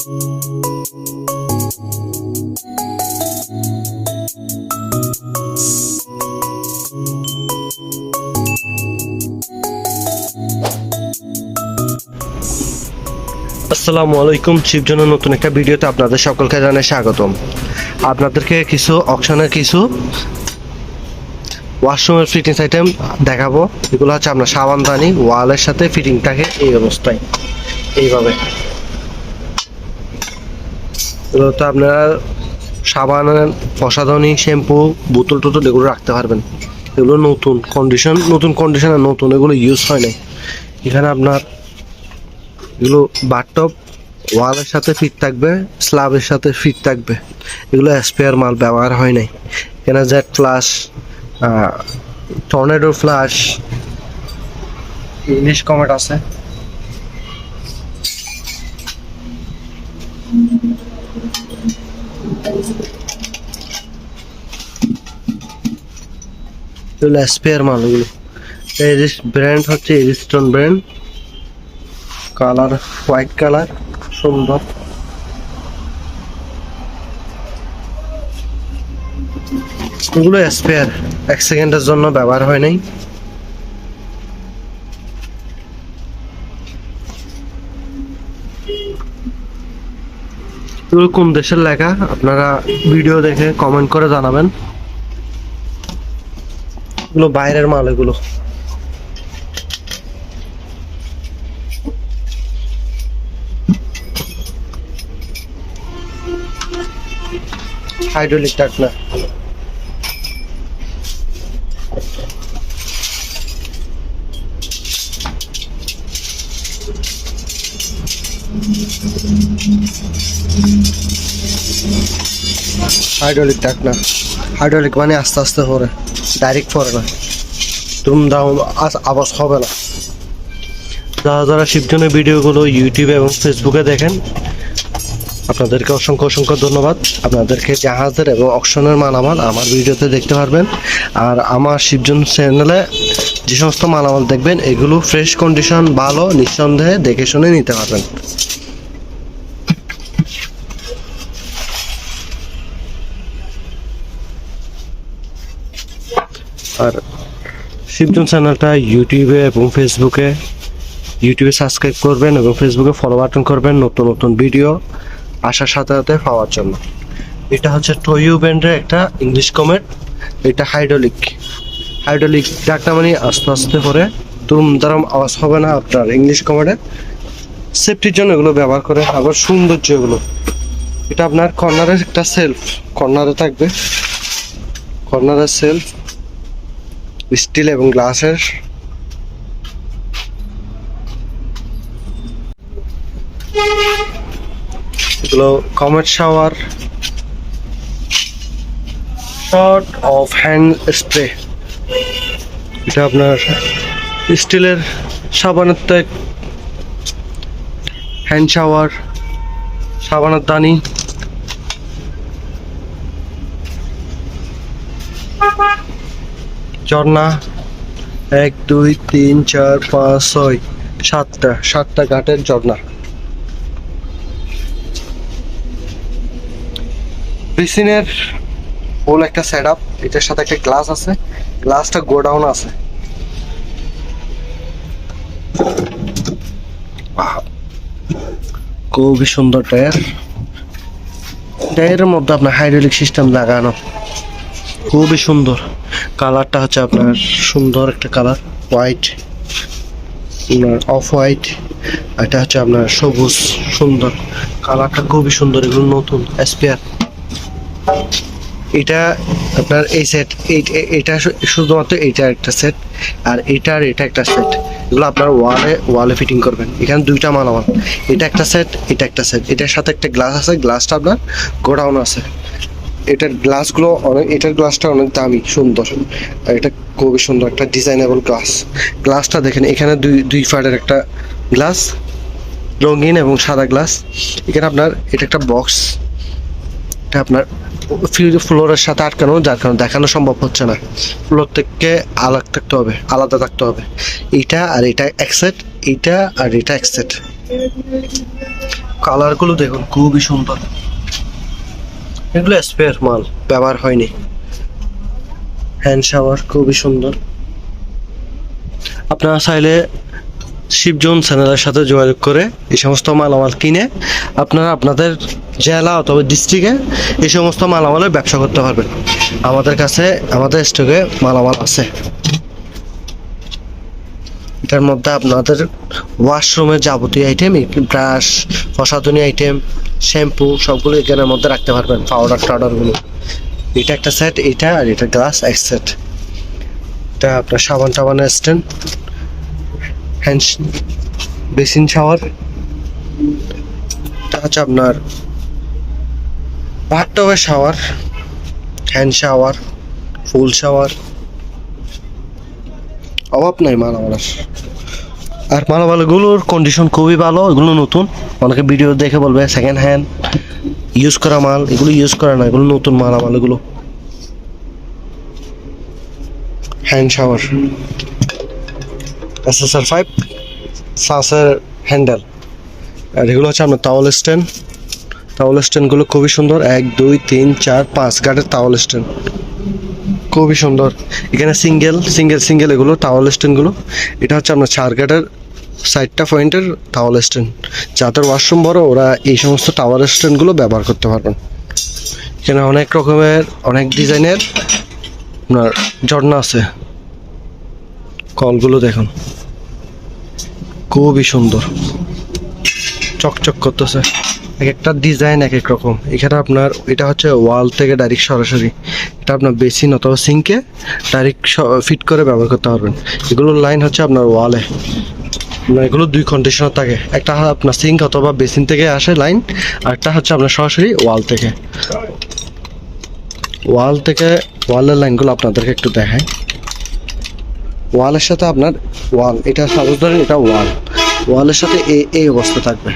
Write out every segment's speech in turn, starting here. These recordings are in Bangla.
আসসালামু আলাইকুম শিবজনের নতুন একটা ভিডিওতে আপনাদের সকলকে জানাই স্বাগতম। আপনাদেরকে কিছু অপশনের কিছু ওয়াশরুমের ফিটিংস আইটেম দেখাবো। এগুলো হচ্ছে আপনার সাবানদানি ওয়ালের সাথে ফিটিং থাকে এই অবস্থায়। এইভাবে। এগুলো তো আপনারা সাবানের প্রসাধনী শ্যাম্পু, বোতল টোতল এগুলো রাখতে পারবেন। এগুলো নতুন কন্ডিশন নতুন কন্ডিশন আর নতুন, এগুলো ইউজ হয় নাই। এখানে আপনার এগুলো বাথটব ওয়ালের সাথে ফিট থাকবে স্ল্যাবের সাথে ফিট থাকবে। এগুলো স্পেয়ার মাল ব্যবহার হয় নাই। এখানে jet flush tornado flush English commode আছে। এগুলো স্পেয়ার মাল এগুলো ব্র্যান্ড হচ্ছে Ariston brand colour white colour সুন্দর। এগুলো স্পেয়ার এক সেকেন্ডের জন্য ব্যবহার হয় নাই। কোন দেশের লেখা? আপনারা ভিডিও দেখে কমেন্ট করে জানাবেন। এগুলো বাইরের মাল এগুলো হাইড্রোলিক টাকনা হাইড্রোলিক টাকনা হাইড্রোলিক মানে আস্তে আস্তে পরে ডাইরেক্ট পরে না ধুমধাম আওয়াজ হবে না। যারা যারা শিবজনের ভিডিওগুলো ইউটিউবে এবং ফেসবুকে দেখেন, আপনাদেরকে অসংখ্য অসংখ্য ধন্যবাদ। আপনাদেরকে জাহাজের এবং অকশনের মালামাল আমার ভিডিওতে দেখতে পারবেন। আর আমার শিবজন চ্যানেলে যে সমস্ত মালামাল দেখবেন, এগুলো ফ্রেশ কন্ডিশন ভালো, নিঃসন্দেহে দেখে শুনে নিতে পারবেন। আর শিবজন চ্যানেলটা ইউটিউবে এবং ফেসবুকে, ইউটিউবে সাবস্ক্রাইব করবেন এবং ফেসবুকে ফলো বাটন করবেন নতুন নতুন ভিডিও আসার সাথে সাথে পাওয়ার জন্য। এটা হচ্ছে টয়ু ব্র্যান্ডের একটা ইংলিশ কমেট এটা হাইড্রোলিক হাইড্রোলিক ডাকটা মানে আস্তে আস্তে করে তুম দারাম আওয়াজ হবে না আপনার ইংলিশ কমেটে সেফটির জন্য এগুলো ব্যবহার করে, আবার সৌন্দর্য এগুলো। এটা আপনার কর্নারের একটা সেলফ কর্নারে থাকবে। কর্নারের সেলফ স্টিল এবং গ্লাসের। এগুলো commode shower. Short of hand spray. এটা আপনার স্টিলের সাবানের হ্যান্ড শাওয়ার, সাবানের দানি। ঝর্ণা। এক, দুই, তিন, চার, পাঁচ, ছয়, সাতটা সাতটা ঘাটের ঝর্ণা। বেসিনের ফুল একটা সেট আপ এটার সাথে একটা গ্লাস আছে। গ্লাসটা গোডাউন আছে। খুবই সুন্দর টায়ার টায়ারের মধ্যে আপনার হাইড্রোলিক সিস্টেম লাগানো। খুবই সুন্দর। কালারটা হচ্ছে আপনার সুন্দর একটা কালার হোয়াইট অফ হোয়াইট এটা হচ্ছে আপনার সবুজ, সুন্দর। কালারটা খুবই সুন্দর, এগুলো নতুন স্পেয়ার এটা আপনার এই সেট এটা শুধুমাত্র এইটা একটা সেট আর এটা আর এটা একটা সেট এগুলো আপনার ওয়ালে ওয়ালে ফিটিং করবেন। এখানে দুইটা মালামাল, এটা একটা সেট এটা একটা সেট এটার সাথে একটা গ্লাস আছে গ্লাসটা আপনার গোডাউন আছে। এটার গ্লাসগুলো অনেক এটার গ্লাসটা অনেক দামি, সুন্দর। আর এটা খুবই সুন্দর, একটা ডিজাইনেবল গ্লাস গ্লাসটা দেখেন, এখানে দুই দুই ফাটের একটা গ্লাস রঙিন এবং সাদা গ্লাস এখানে আপনার এটা একটা বক্স এটা আপনার ফ্লোরের সাথে আটকানো, যার কারণে দেখানো সম্ভব হচ্ছে না। ফ্লোর থেকে আলাদা থাকতে হবে, আলাদা থাকতে হবে। এটা আর এটা এক সেট এইটা আর এটা এক সেট কালারগুলো দেখুন, খুবই সুন্দর। এগুলো স্পেয়ার মাল, ব্যবহার হয়নি। হ্যান্ড শাওয়ার খুবই সুন্দর। আপনারা চাইলে শিবজন চ্যানেলের সাথে যোগাযোগ করে এই সমস্ত মালামাল কিনে আপনারা আপনাদের জেলা অথবা ডিস্ট্রিক্টে এই সমস্ত মালামালের ব্যবসা করতে পারবেন। আমাদের কাছে, আমাদের স্টকে মালামাল আছে। এটার মধ্যে আপনাদের ওয়াশরুমের যাবতীয় আইটেম ব্রাশ প্রসাধনী আইটেম শ্যাম্পু সবগুলো এখানের মধ্যে রাখতে পারবেন পাউডার টাউডারগুলো এটা একটা সেট এটা আর এটা গ্লাস এক সেট এটা আপনার সাবান টাবানের স্ট্যান্ড হ্যান্ড বেসিন শাওয়ার এটা হচ্ছে আপনার বাথটবের shower hand shower full shower অভাব নাই মালামালার। আর মালামালগুলোর কন্ডিশন খুবই ভালো, এগুলো নতুন। অনেকে ভিডিও দেখে বলবে সেকেন্ড হ্যান্ড ইউজ করা মাল, এগুলো ইউজ করা না, এগুলো নতুন মালামাল এগুলো hand shower S S R five Saser handle আর এগুলো হচ্ছে আপনার তাওয়াল স্ট্যান্ড তাওয়াল স্ট্যান্ডগুলো খুবই সুন্দর। এক, দুই, তিন, চার, পাঁচ গাটের তাওয়াল স্ট্যান্ড খুবই সুন্দর। এখানে সিঙ্গেল সিঙ্গেল সিঙ্গেল এগুলো টাওয়াল স্ট্যান্ডগুলো এটা হচ্ছে আপনার চার গাটের সাইডটা পয়েন্টের টাওয়াল স্ট্যান্ড যাদের ওয়াশরুম বড়, ওরা এই সমস্ত টাওয়াল স্ট্যান্ডগুলো ব্যবহার করতে পারবেন। এখানে অনেক রকমের, অনেক ডিজাইনের আপনার ঝর্ণা আছে। কলগুলো দেখুন। খুবই সুন্দর। চকচক করতেছে। এক একটা ডিজাইন এক এক রকম। এখানে আপনার, এটা হচ্ছে ওয়াল থেকে ডাইরেক্ট সরাসরি। এটা আপনার বেসিন অথবা সিঙ্কে ডাইরেক্ট ফিট করে ব্যবহার করতে পারবেন। এগুলোর লাইন হচ্ছে আপনার ওয়ালে এগুলো দুই কন্ডিশনার থাকে। একটা আপনার সিঙ্ক অথবা বেসিন থেকে আসে লাইন আর একটা হচ্ছে আপনার সরাসরি ওয়াল থেকে। ওয়াল থেকে ওয়ালের লাইনগুলো আপনাদেরকে একটু দেখায় ওয়ালের সাথে আপনার ওয়াল এটা সাপোজ ধরেন এটা ওয়াল ওয়ালের সাথে এই এই অবস্থা থাকবে।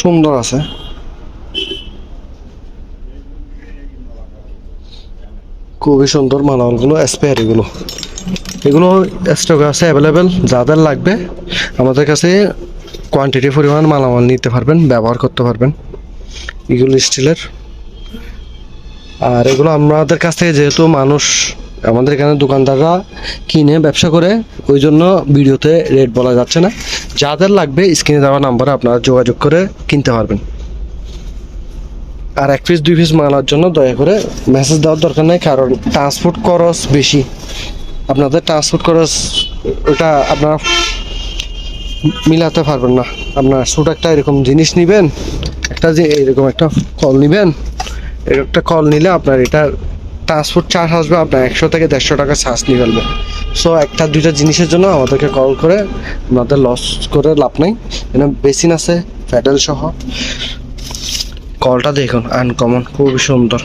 সুন্দর আছে। খুবই সুন্দর মালামালগুলো স্পেয়ার এগুলো এগুলো স্টক আছে অ্যাভেলেবেল যাদের লাগবে, আমাদের কাছে কোয়ান্টিটি পরিমাণ মালামাল নিতে পারবেন, ব্যবহার করতে পারবেন, এগুলো স্টিলের আর এগুলো আমাদের কাছ থেকে যেহেতু মানুষ, আমাদের এখানে দোকানদাররা কিনে, ব্যবসা করে, ওই জন্য ভিডিওতে রেট বলা যাচ্ছে না। যাদের লাগবে স্ক্রিনে দেওয়া নাম্বারে আপনারা যোগাযোগ করে কিনতে পারবেন। আর এক পিস দুই পিস মালার জন্য দয়া করে মেসেজ দেওয়ার দরকার নেই, কারণ ট্রান্সপোর্ট খরচ বেশি। আপনাদের ট্রান্সপোর্ট খরচ, ওটা আপনারা মিলাতে পারবেন না। আপনার ছোট একটা এরকম জিনিস নেবেন, একটা যে এরকম একটা কল নেবেন, একটা কল নিলে আপনার এটা ট্রান্সপোর্ট চার্জ আসবে আপনার একশো থেকে দেড়শো টাকা চার্জ নিয়ে ফেলবে। সো একটা, দুইটা জিনিসের জন্য আমাদেরকে কল করে আপনাদের লস করে লাভ নেই। এখানে বেসিন আছে প্যাডেল সহ। কলটা দেখুন আনকমন খুবই সুন্দর।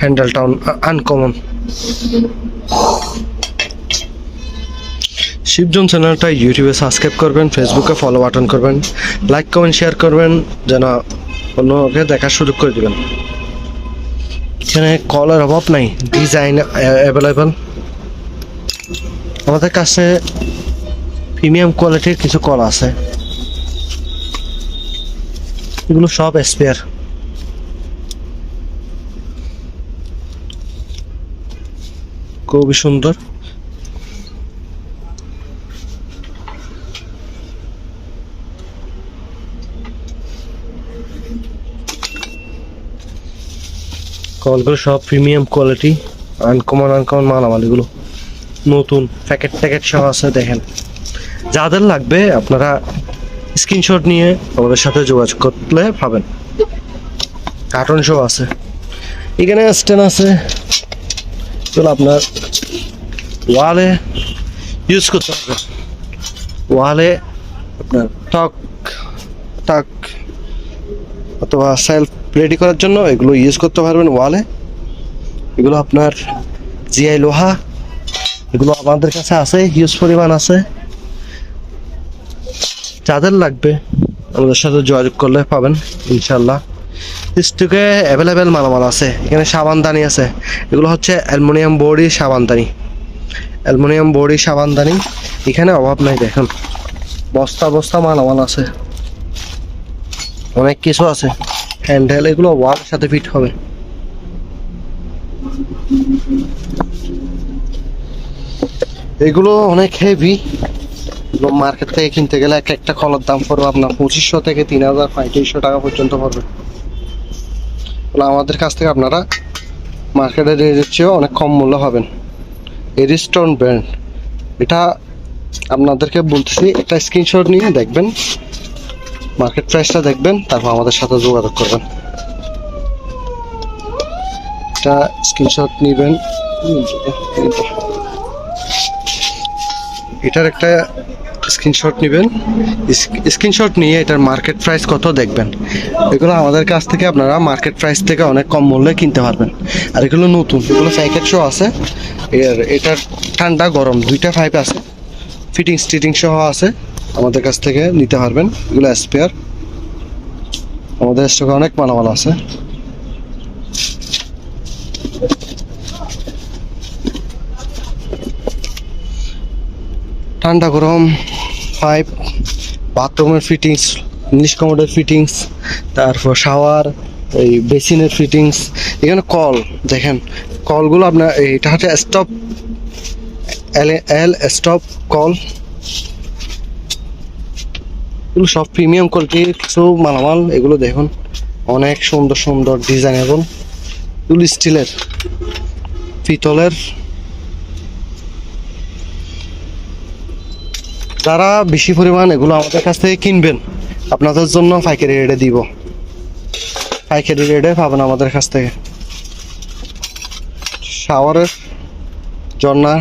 হ্যান্ডেলটা আনকমন শিবজন চ্যানেলটা ইউটিউবে সাবস্ক্রাইব করবেন ফেসবুকে ফলো বাটন করবেন লাইক কমেন্ট শেয়ার করবেন, যেন অন্যকে দেখার সুযোগ করে দেবেন। এখানে কলের অভাব নাই ডিজাইন অ্যাভেলেবেল আমাদের কাছে প্রিমিয়াম কোয়ালিটির কিছু কল আছে। এগুলো সব স্পেয়ার খুবই সুন্দর। কলগুলো সব প্রিমিয়াম কোয়ালিটি আনকমন আনকমন মালামাল এগুলো। নতুন প্যাকেট ট্যাকেট সব আছে, দেখেন। যাদের লাগবে আপনারা স্ক্রিনশট নিয়ে আমাদের সাথে যোগাযোগ করলে পাবেন। কার্টন সব আছে। এখানে স্ট্যান্ড আছে। এগুলো আপনার ওয়ালে ইউজ করতে পারবেন ওয়ালে আপনার টক টাক অথবা সেলফ রেডি করার জন্য এগুলো ইউজ করতে পারবেন ওয়ালে এগুলো আপনার জিআই লোহা, এগুলো আমাদের কাছে আছে হিউজ পরিমাণ আছে। যাদের লাগবে। আমাদের সাথে যোগাযোগ করলে পাবেন ইনশাল্লাহ স্টকে অ্যাভেলেবেল মালামাল আছে। এখানে সাবানদানি আছে। এগুলো হচ্ছে অ্যালুমিনিয়াম বডি সাবানদানি অ্যালুমিনিয়াম বডি সাবানদানি এখানে অভাব নাই, দেখেন। বস্তা বস্তা মালামাল আছে। অনেক কিছু আছে। হ্যান্ডেল এগুলো ওয়ালের সাথে ফিট হবে। এগুলো অনেক হেভি মার্কেট থেকে কিনতে গেলে এক একটা কলার দাম পড়বে আপনার পঁচিশশো থেকে তিন হাজার, পঁয়ত্রিশশো টাকা পর্যন্ত পড়বে। আমাদের কাছ থেকে আপনারা মার্কেটের রেটের চেয়েও অনেক কম মূল্য পাবেন। এরিস্টোন ব্র্যান্ড এটা আপনাদেরকে বলতেছি, একটা স্ক্রিনশট নিয়ে দেখবেন মার্কেট প্রাইসটা দেখবেন, তারপর আমাদের সাথে যোগাযোগ করবেন। এটা স্ক্রিনশট নেবেন। এটার একটা স্ক্রিনশট নেবেন। স্ক্রিনশট নিয়ে এটার মার্কেট প্রাইস কত দেখবেন। এগুলো আমাদের কাছ থেকে আপনারা মার্কেট প্রাইস থেকে অনেক কম মূল্যে কিনতে পারবেন। আর এগুলো নতুন, এগুলো প্যাকেট শো আছে। এর, এটার ঠান্ডা গরম, দুইটা পাইপ আছে। ফিটিং স্টিটিং সহ আছে। আমাদের কাছ থেকে নিতে পারবেন। এগুলো স্পেয়ার আমাদের স্টকে অনেক মালামাল আছে। ঠান্ডা গরম পাইপ বাথরুমের ফিটিংস ইংলিশ কমোডের ফিটিংস তারপর শাওয়ার এই বেসিনের ফিটিংস এখানে কল দেখেন কলগুলো আপনার, এটা হচ্ছে স্টপ এল এল স্টপ কল এগুলো সব প্রিমিয়াম কোয়ালিটির কিছু মালামাল, এগুলো দেখুন, অনেক সুন্দর সুন্দর ডিজাইনেবল এগুলো স্টিলের পিতলের যারা বেশি পরিমাণ এগুলো আমাদের কাছ থেকে কিনবেন, আপনাদের জন্য পাইকারি রেটে দিব। পাইকারি রেটে পাবেন আমাদের কাছ থেকে। শাওয়ারের ঝর্ণা,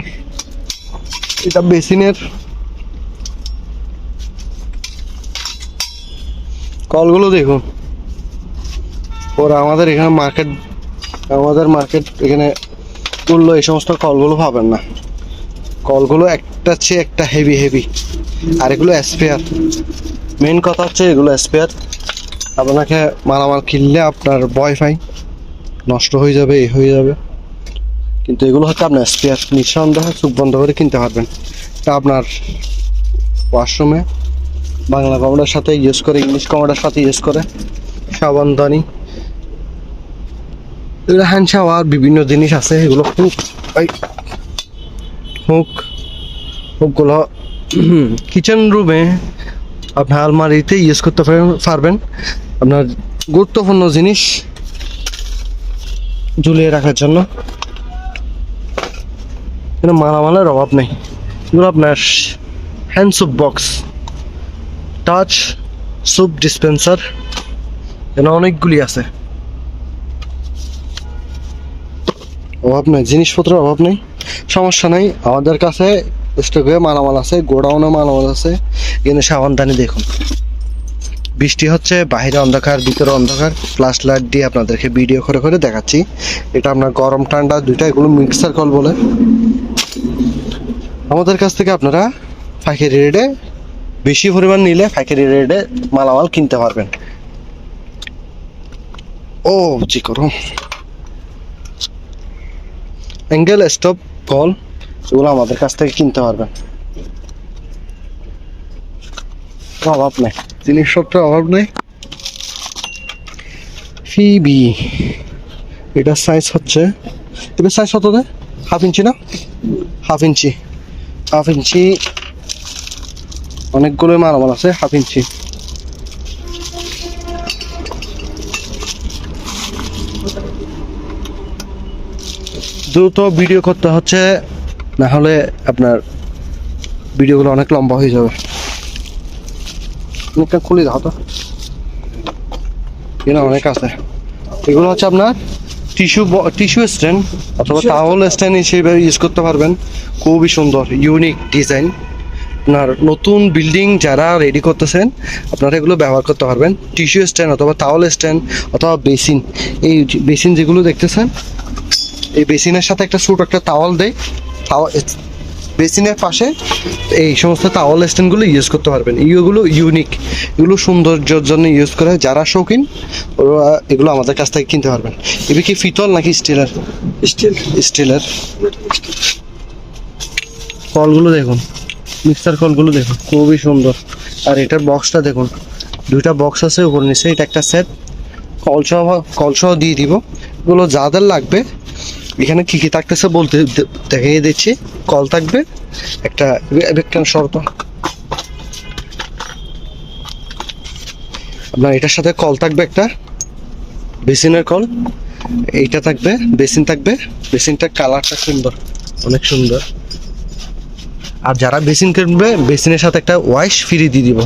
এটা বেসিনের। কলগুলো দেখুন। ওরা আমাদের এখানে মার্কেট আমাদের মার্কেট এখানে করল এই সমস্ত কলগুলো পাবেন না। কলগুলো একটা চেয়ে একটা হেভি হেভি আর এগুলো স্পেয়ার মেন কথা হচ্ছে এগুলো স্পেয়ার আপনাকে মালামাল কিনলে আপনার পাই নষ্ট হয়ে যাবে, এ হয়ে যাবে। কিন্তু এগুলো হচ্ছে আপনার স্পেয়ার নিঃসন্দেহে চোখ বন্ধ করে কিনতে পারবেন। এটা আপনার ওয়াশরুমে বাংলা কমোডার সাথে ইউজ করে, ইংলিশ কমোডার সাথে ইউজ করে। সাবানদানি। এগুলো হ্যান্ড শাওয়ার বিভিন্ন জিনিস আছে, এগুলো এই হুক। হুকগুলো কিচেন রুমে আপনি আলমারিতে ইউজ করতে পারবেন। আপনার গুরুত্বপূর্ণ জিনিস ঝুলিয়ে রাখার জন্য। কিন্তু মালামালের অভাব নেই। এগুলো আপনার hand soap box touch soap dispenser এখানে অনেকগুলি আছে। অভাব নেই, জিনিসপত্রের অভাব নেই। সমস্যা নেই। আমাদের কাছে স্টকে মালামাল আছে, গোডাউনে মালামাল আছে। এখানে সাবানদানি দেখুন। বৃষ্টি হচ্ছে বাইরে অন্ধকার, ভিতরে অন্ধকার। ফ্লাশ লাইট দিয়ে আপনাদেরকে ভিডিও করে করে দেখাচ্ছি। এটা আপনার গরম ঠান্ডা দুইটা, এগুলো মিক্সার কল বলে। আমাদের কাছ থেকে আপনারা পাইকারি রেটে বেশি পরিমাণ নিলে পাইকারি রেটে মালামাল কিনতে পারবেন। ও জি করো অ্যাঙ্গেল স্টপ কল এগুলো আমাদের কাছ থেকে কিনতে পারবেন। অভাব নেই। জিনিসপত্রের অভাব নেই? ফিবি এটার সাইজ হচ্ছে এটার সাইজ কত দেয় হাফ ইঞ্চি না? হাফ ইঞ্চি হাফ ইঞ্চি অনেকগুলো মালামাল আছে হাফ ইঞ্চি দ্রুত ভিডিও করতে হচ্ছে না হলে আপনার ভিডিওগুলো অনেক লম্বা হয়ে যাবে। মুখটা খুলে দাও তো। এখানে অনেক আছে। এগুলো হচ্ছে আপনার টিস্যু টিস্যু স্ট্যান্ড অথবা টাওয়াল স্ট্যান্ড। হিসেবে ইউজ করতে পারবেন। খুবই সুন্দর ইউনিক ডিজাইন আপনার নতুন বিল্ডিং যারা রেডি করতেছেন আপনারা এগুলো ব্যবহার করতে পারবেন। টিস্যু স্ট্যান্ড অথবা টাওয়াল স্ট্যান্ড অথবা বেসিন এই বেসিন যেগুলো দেখতেছেন এই বেসিনের সাথে একটা ছোট একটা তাওয়াল দেয়। বেসিনের পাশে এই সমস্ত তাওয়াল স্ট্যান্ডগুলো ইউজ করতে পারবেন। এগুলো ইউনিক এগুলো সৌন্দর্যের জন্য ইউজ করে যারা শৌখিন ওরা এগুলো আমাদের কাছ থেকে কিনতে পারবেন। এগুলো কি ফিতল নাকি স্টিলের? স্টিল। স্টিলের। কলগুলো দেখুন। মিক্সার কলগুলো দেখুন। খুবই সুন্দর। আর এটার বক্সটা দেখুন। দুইটা বক্স আছে উপর নিচে। এটা একটা সেট কলসহ কলসহ দিয়ে দিব। এগুলো যাদের লাগবে এখানে কি কি থাকতেছে বলতে দেখিয়ে দিচ্ছি। কল থাকবে, একটা একটা শর্ত। আপনার এটার সাথে কল থাকবে একটা, বেসিনের কল। এইটা থাকবে, বেসিন থাকবে। বেসিনটার কালারটা সুন্দর, অনেক সুন্দর। আর যারা বেসিন কিনবে, বেসিনের সাথে একটা ওয়াইশ ফ্রি দিয়ে দিব।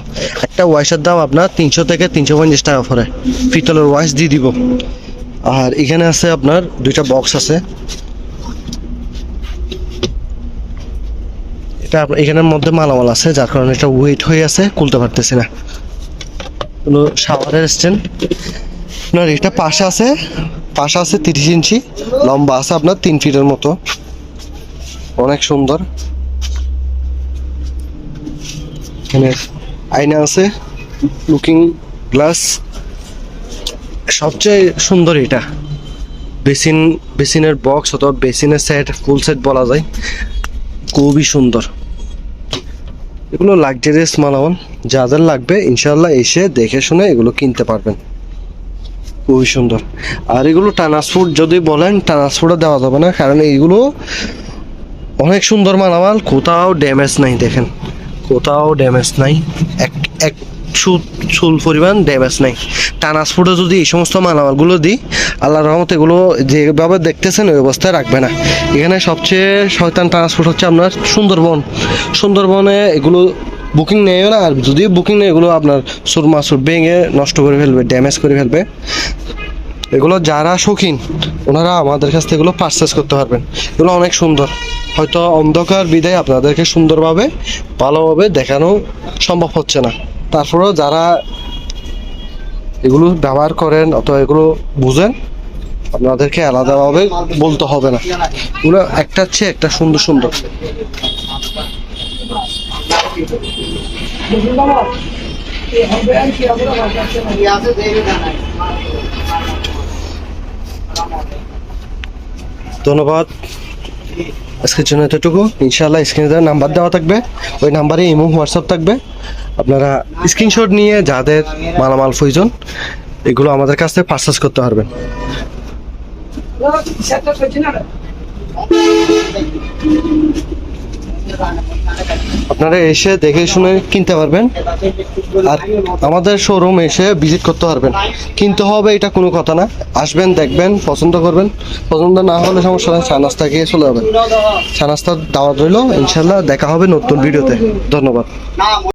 একটা ওয়াইশের দাম আপনার তিনশো থেকে তিনশো পঞ্চাশ টাকা পরে পিতলের ওয়াইশ দিয়ে দিব। আর এখানে আছে আপনার দুইটা বক্স আছে। এটা এখানের মধ্যে মালামাল আছে, যার কারণে এটা ওয়েট হয়ে আছে, খুলতে পারতেছি না। হলো শাওয়ারের স্ট্যান্ড আপনার এটা পাশে আছে পাশে আছে তিরিশ ইঞ্চি, লম্বা আছে আপনার তিন ফিটের মতো। অনেক সুন্দর। এখানে আয়না আছে লুকিং গ্লাস সবচেয়ে সুন্দর এটা। বেসিন, বেসিনের বক্স অথবা বেসিনের সেট ফুল সেট বলা যায়। খুবই সুন্দর। এগুলো লাক্সারিয়াস মালামাল। যাদের লাগবে ইনশাল্লাহ এসে দেখে শুনে এগুলো কিনতে পারবেন। খুবই সুন্দর। আর এগুলো ট্রান্সপোর্ট যদি বলেন, ট্রান্সপোর্টে দেওয়া যাবে না। কারণ এইগুলো অনেক সুন্দর মালামাল, কোথাও ড্যামেজ নাই দেখেন। কোথাও ড্যামেজ নাই। এক এক চুল পরিমাণ ড্যামেজ নাই। ট্রান্সপোর্টে যদি এই সমস্ত মালামালগুলো দিই, আল্লাহর রহমত এগুলো যেভাবে দেখতেছেন ওই অবস্থায় রাখবে না। এখানে সবচেয়ে শয়তান ট্রান্সপোর্ট হচ্ছে আপনার সুন্দরবন। সুন্দরবনে এগুলো বুকিং নেয় না, আর যদি বুকিং নেয় এগুলো আপনার সুর মাসুর ভেঙে নষ্ট করে ফেলবে ড্যামেজ করে ফেলবে। এগুলো যারা শৌখিন, ওনারা আমাদের কাছ থেকে এগুলো পারচেস করতে পারবেন। এগুলো অনেক সুন্দর। হয়তো অন্ধকার বিদায় আপনাদেরকে সুন্দরভাবে, ভালোভাবে দেখানো সম্ভব হচ্ছে না। তারপরেও যারা এগুলো ব্যবহার করেন অথবা এগুলো বুঝেন, আপনাদেরকে আলাদাভাবে বলতে হবে না। এগুলো একটার চেয়ে একটা সুন্দর সুন্দর। ধন্যবাদ। আজকের জন্য এতটুকু। ইনশাল্লাহ স্ক্রিনে দেওয়া নাম্বার দেওয়া থাকবে, ওই নাম্বারে ইমো হোয়াটসঅ্যাপ থাকবে। আপনারা স্ক্রিনশট নিয়ে যাদের মালামাল প্রয়োজন, এগুলো আমাদের কাছ থেকে পারচেস করতে পারবেন। আপনারা এসে দেখে শুনে কিনতে পারবেন। আর আমাদের শোরুম এসে ভিজিট করতে পারবেন। কিনতে হবে এটা কোনো কথা না। আসবেন, দেখবেন, পছন্দ করবেন। পছন্দ না হলে সমস্যা নেই, চা খেয়ে চলে যাবেন। চা নাস্তার দাওয়াত রইল। ইনশাল্লাহ দেখা হবে নতুন ভিডিওতে ধন্যবাদ।